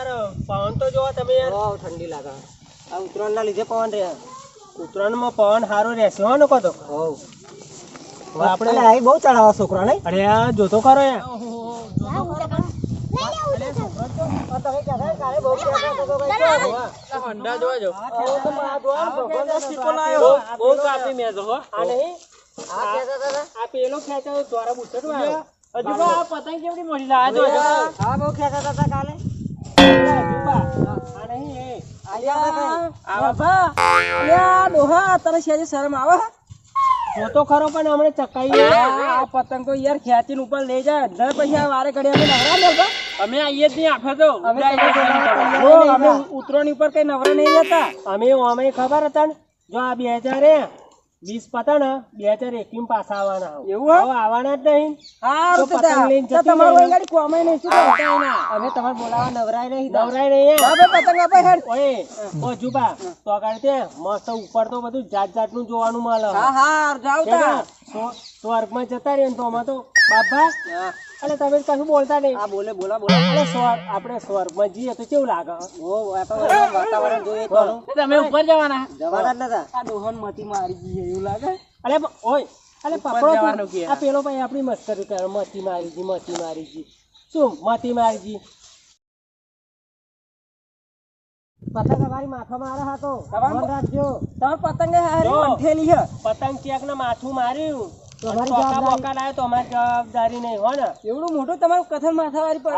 યાર પવન તો જોવા તમે યાર. બહુ ઠંડી લાગે. આ ઉત્તરાયણ ના લીધે પવન રહે. ઉત્તરાયણમાં પવન સારું રહેશે હો નકો તો. આપણે આઈ બહુ ચડાવા છોકરા ને અરે આ જોતો ખરો જો ભગવાન સીપો લાયો. આ હજુ પતંગ કેવડી મોટી લાજો બહુ ખેંચાતા કાલે? શરમ આવે? ખરો પણ હમણે ચકાઈ આ પતંગો યાર ખેંચીને ઉપર લઈ જાય દર પછી આ વારે ઘડી અમે નવરા જ નહીં આખો તો અમે ઉપર કઈ નવરા નહીં જતા અમે અમે ખબર હતા જો આ બે હજાર વીસ પતા ને બે હજાર એકવીસ પાછા આવવાના એવું હવે આવવાના જ નહીં. હારું પતંગ લઈને જતી તમારું ગાડી કોમે નહીં શું અમે તમારે બોલાવવા નવરાય નહીં નવરાય નહીં જા પતંગ આપે હેડ. ઓય ઓ જુબા તો આગળ તે મસ્ત ઉપર તો બધું જાત જાતનું જોવાનું મળે હા હા જાવ તા. સ્વર્ગમાં જતા રહીએ ને તો અમે તો હા. અલે તમે કશું બોલતા નહીં. આ બોલે બોલા બોલા. અલે સ્વર આપણે સ્વર્ગમાં જઈએ તો કેવું લાગે? ઓ વાતાવરણ વાતાવરણ જોઈએ તો. તમે ઉપર જવાના. જવાના જ નતા. આ દોહન મતી મારી ગઈ એવું લાગે? અલે ઓય અલે પકડો કે. આ પેલો ભાઈ આપણી મસ્કરી કરે મતી મારી ગઈ મતી મારી ગઈ. શું મતી મારી ગઈ? પતંગ અમારી માથામાં આરે હતો રાખજો. તમાર પતંગ હારી પતંગ ચેક ને માથું માર્યું? જવાબદારી. તો અમારી જવાબદારી નહીં હો ને? એવડું મોટું તમારું કથન માથાવાળી પર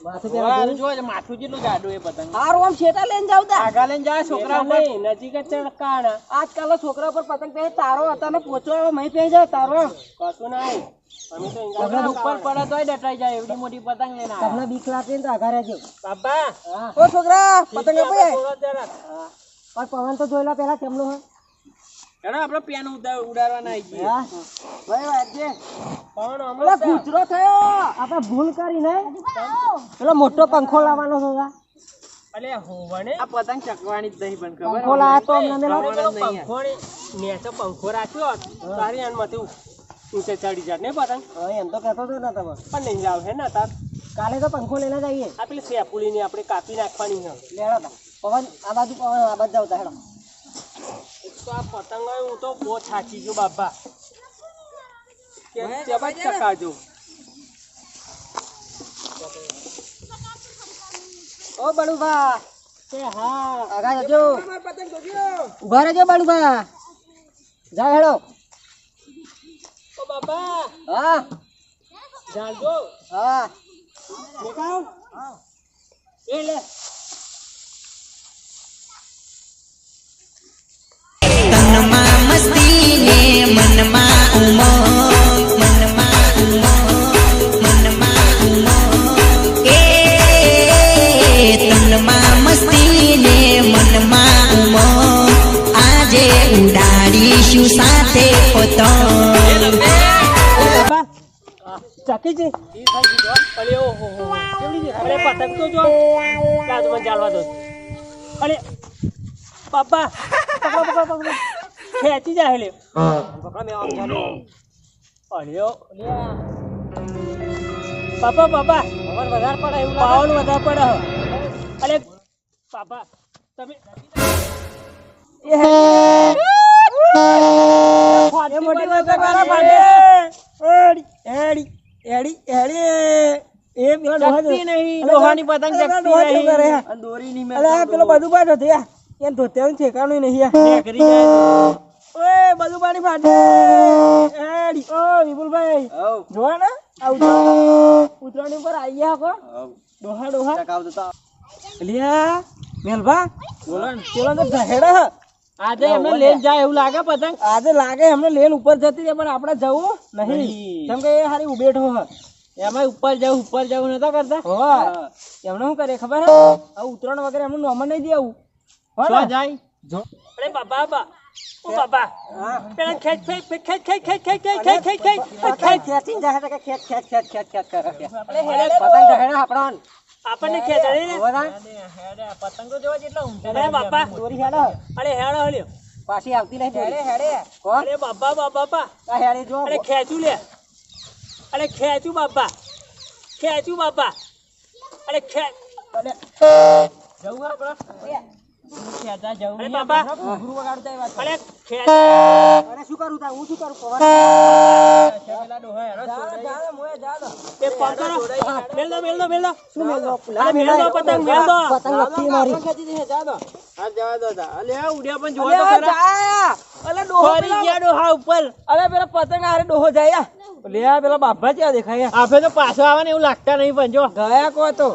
માથું જેટલું જાડું એ પતંગ. હારું શેટા લઈને જાવ આગા લઈને જાય છોકરા નહીં નજીક જ ચડકાણા આજકાલ છોકરા પર પતંગ તારો હતા ને પોચો આવે મહી પહે જાય તારો કશું નહીં. અમે તો ઉપર પડે તોય ડટાઈ જાય એવડી મોટી પતંગ લઈને તમને બીક લાગે ને તો આઘારે રહેજો. બાબા ઓ છોકરા પતંગ પણ પવન તો જોઈ લો પેલા કેમનું હે હેડો આપણે પેન ઉડા- ઉડાડવાના આઈ ગયા ભાઈ વાજે પણ હમણાં ગુજરો થયો. આપણે ભૂલ કરી ને પેલો મોટો પંખો લાવવાનો છે અલે હોવણે આ પતંગ ચકવાની જ નહીં પણ ખબર પંખો લાવ્યા તો અમને મેલો. પંખો ને પંખો રાખ્યો તારી આનમાંથી ઊંચે ચડી જાત ને પતંગ. એમ તો કહેતો હતો ને તમે. પણ નહીં જાવ હે ને તાર. કાલે તો પંખો લઈને જઈએ. આ પેલી સેપુલી ની આપણે કાપી નાખવાની છે. લેડો તા પવન આ બાજુ પવન આ બાજુ જાવ તા હેડો. તો આ પતંગ હું તો બહુ થાકી છું બાપા. કે જ ચકાજો ઓ બળુભા. હા. આગા જજો. ઊભા રહેજો બળુભા. જા હેડો. ઓ બાપા. હા. જાજો હા. દેખાવ? એ લે. ઉડાડીશું સાથે પતંગ ચાકી છે? અરે ઓહો અરે પતંગ તો જો. કાજ મને ચાલવા દો. અરે બાપા પકડો પકડો પકડો ખેંચી જાય લે પકડો મેં આમ ચાલુ અરે પાપા બાપા પવન વધારે પડે એવું લાગે વધારે પડે. અરે પાપા તમે લોહાની ઠેકાણું નહીં ઓય બધું પાણી ફાટે. એડી. ઓ વિપુલભાઈ. જોવા ઉતરાણી ઉપર આવી ગયા કો ડોહા ડોહા. ચકાવ દેતા લ્યા મેલભા. બોલણ બોલણ તો હેડા આજે એમને લેન જાય એવું લાગે પતંગ આજે લાગે એમને લેન ઉપર જતી રહે પણ આપણે જવું નહીં. કેમ કે એ હારી ઉભેઠો હ એમાં ઉપર જવું ઉપર જવું નતા કરતા. એમને શું કરે ખબર આ ઉતરાણ વગેરે એમનું નોમર નહીં દેવું હો જાય અરે બાપા બાપા ઓ બાપા પેલા ખેંચ ખેંચ ખેંચ ખેત ખેત ખેત ખેત ખેત કે ખેંચ ખેંચ ખેંચ ખેંચ ખેંચ કરે છે. અરે પતંગ ઢહેડે આપણને. આપણને ખેંચાડે ને પતંગો જોવા જેટલા ઊંચા અરે બાપા દોરી હેડો. અરે હેડો હલ્યો પાછી આવતી નહીં હેડે હેડે. અરે બાપા બાપા. બાપા હેડે જો. અરે ખેંચું લે. અરે ખેંચું બાપા. ખેંચું બાપા. અરે ખે અરે. જવું આપણે ખેંચા જવું બાપા. ખેંચ. અરે શું કરું તા હું શું કરું પવન પેલા ડોહા હેરો જા જા મોય જા દો એ મેલ દો મેલ દો મેલ દો. શું મેલ દો? અરે મેલ દો પતંગ મેલ દો. પતંગ લપસી મારી. જા દો હા જવા દો અલે આ ઉડ્યા પણ જોવા તો ખરા. અલે ડોહો ફરી ગયા ડોહા ઉપર. અરે પેલા પતંગ આરે ડોહો જાય લે આ પેલા બાપા ક્યાં દેખાય? આપે તો પાછો આવે એવું લાગતા નહીં પણ જો. ગયા કો તો.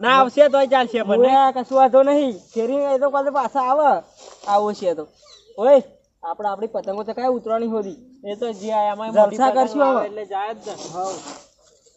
ના આવશે તોય ચાલશે પણ કશું વાંધો નહીં. ફેરી એ તો કાલે પાછા આવે. આવો છે તો. ઓય આપણે આપણી પતંગો તો કાંઈ ઉતરવાની હોતી. એ તો જે આયા જલસા કરશું એટલે જાય જ